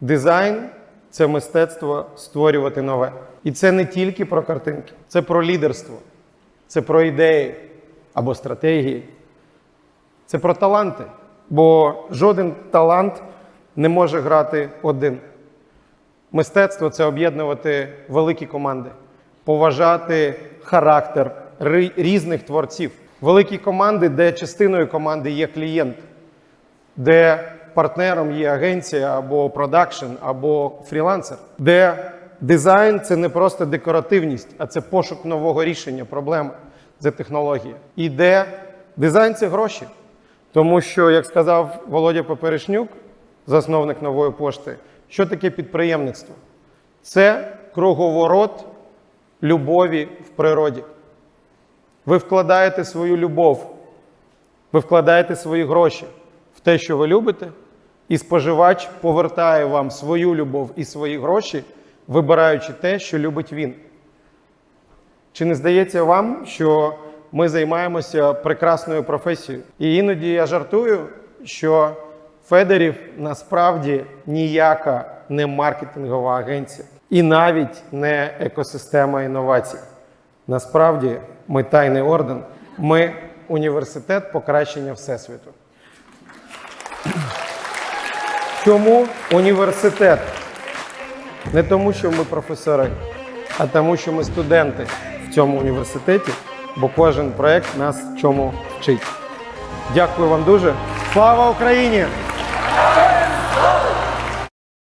Дизайн це мистецтво створювати нове. І це не тільки про картинки, це про лідерство, це про ідеї або стратегії, це про таланти. Бо жоден талант не може грати один. Мистецтво це об'єднувати великі команди, поважати характер різних творців. Великі команди, де частиною команди є клієнт, де партнером є агенція або продакшн, або фрілансер, де дизайн це не просто декоративність, а це пошук нового рішення проблеми, це технологія. І де дизайн це гроші. Тому що, як сказав Володя Поперешнюк, засновник нової пошти, що таке підприємництво? Це круговорот любові в природі. Ви вкладаєте свою любов, ви вкладаєте свої гроші в те, що ви любите, і споживач повертає вам свою любов і свої гроші, вибираючи те, що любить він. Чи не здається вам, що ми займаємося прекрасною професією? І іноді я жартую, що Федерів насправді ніяка не маркетингова агенція і навіть не екосистема інновацій. Насправді, ми тайний орден, ми університет покращення Всесвіту. Чому університет? Не тому, що ми професори, а тому, що ми студенти в цьому університеті, бо кожен проєкт нас чому вчить. Дякую вам дуже. Слава Україні!